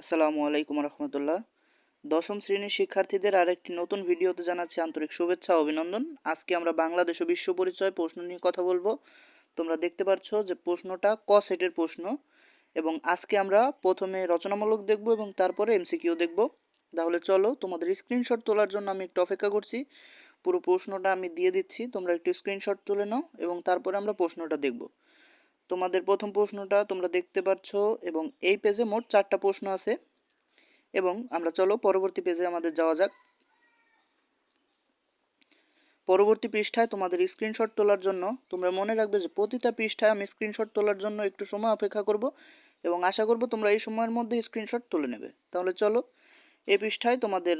আসসালামু আলাইকুম রহমতুল্লাহ। দশম শ্রেণির শিক্ষার্থীদের আরেকটি নতুন ভিডিওতে জানাচ্ছি আন্তরিক শুভেচ্ছা অভিনন্দন। আজকে আমরা বাংলাদেশ ও বিশ্ব পরিচয় প্রশ্ন নিয়ে কথা বলব। তোমরা দেখতে পাচ্ছ যে প্রশ্নটা ক সেটের প্রশ্ন এবং আজকে আমরা প্রথমে রচনামূলক দেখব এবং তারপরে এমসিকিউ দেখব। তাহলে চলো তোমাদের স্ক্রিনশট তোলার জন্য আমি একটু অপেক্ষা করছি। পুরো প্রশ্নটা আমি দিয়ে দিচ্ছি, তোমরা একটু স্ক্রিনশট তুলে নাও এবং তারপরে আমরা প্রশ্নটা দেখব। তোমাদের প্রথম প্রশ্নটা তোমরা দেখতে পাচ্ছ এবং এই পেজে মোট চারটা প্রশ্ন আছে। এবং আমরা চলো পরবর্তী পেজে আমাদের যাওয়া যাক। পরবর্তী পৃষ্ঠায় তোমাদের স্ক্রিনশট তোলার জন্য তোমরা মনে রাখবে যে প্রতিটা পৃষ্ঠায় আমি স্ক্রিনশট তোলার জন্য একটু সময় অপেক্ষা করব এবং আশা করব তোমরা এই সময়ের মধ্যে স্ক্রিনশট তুলে নেবে। তাহলে চলো এই পৃষ্ঠায় তোমাদের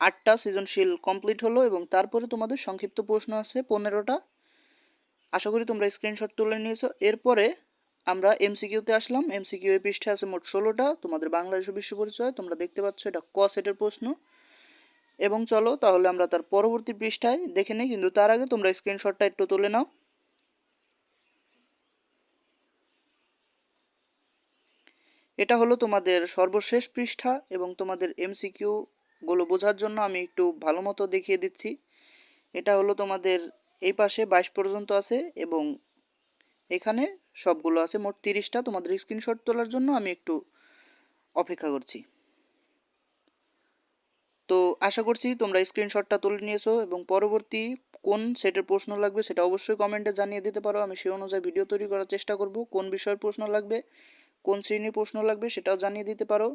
আটটা সৃজনশীল কমপ্লিট হলো এবং তারপরে তোমাদের সংক্ষিপ্ত প্রশ্ন আছে, পনেরোটা। আশা করি তোমরা স্ক্রিনশট তুলে নিয়েছো। এরপরে আমরা এমসিকিউতে আসলাম। এমসিকিউ এই পৃষ্ঠে আছে মোট ষোলোটা। তোমাদের বাংলাদেশ বিশ্ব পরিচয়। তোমরা দেখতে পাচ্ছ এটা ক সেটের প্রশ্ন। এবং চলো তাহলে আমরা তার পরবর্তী পৃষ্ঠায় দেখে নিই, কিন্তু তার আগে তোমরা স্ক্রিনশটটা একটু তুলে নাও। এটা হলো তোমাদের সর্বশেষ পৃষ্ঠা এবং তোমাদের এমসিকিউ গুলো বোঝার জন্য আমি একটু ভালো মতো দেখিয়ে দিচ্ছি। এটা হলো তোমাদের এই পাশে বাইশ পর্যন্ত আছে এবং এখানে সবগুলো আছে। মোট তিরিশটা। তোমাদের স্ক্রিনশট তোলার জন্য আমি একটু অপেক্ষা করছি। তো আশা করছি তোমরা স্ক্রিনশটটা তুলে নিয়েছো এবং পরবর্তী কোন সেটের প্রশ্ন লাগবে সেটা অবশ্যই কমেন্টে জানিয়ে দিতে পারো। আমি সেই অনুযায়ী ভিডিও তৈরি করার চেষ্টা করব। কোন বিষয়ের প্রশ্ন লাগবে, কোন শ্রেণির প্রশ্ন লাগবে সেটাও জানিয়ে দিতে পারো।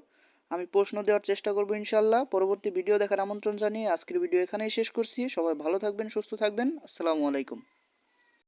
আমি প্রশ্ন দেওয়ার চেষ্টা করব ইনশাল্লাহ পরবর্তী ভিডিও দেখার আমন্ত্রণ জানিয়ে আজকের ভিডিও এখানেই শেষ করছি। সবাই ভালো থাকবেন, সুস্থ থাকবেন। আসসালামু আলাইকুম।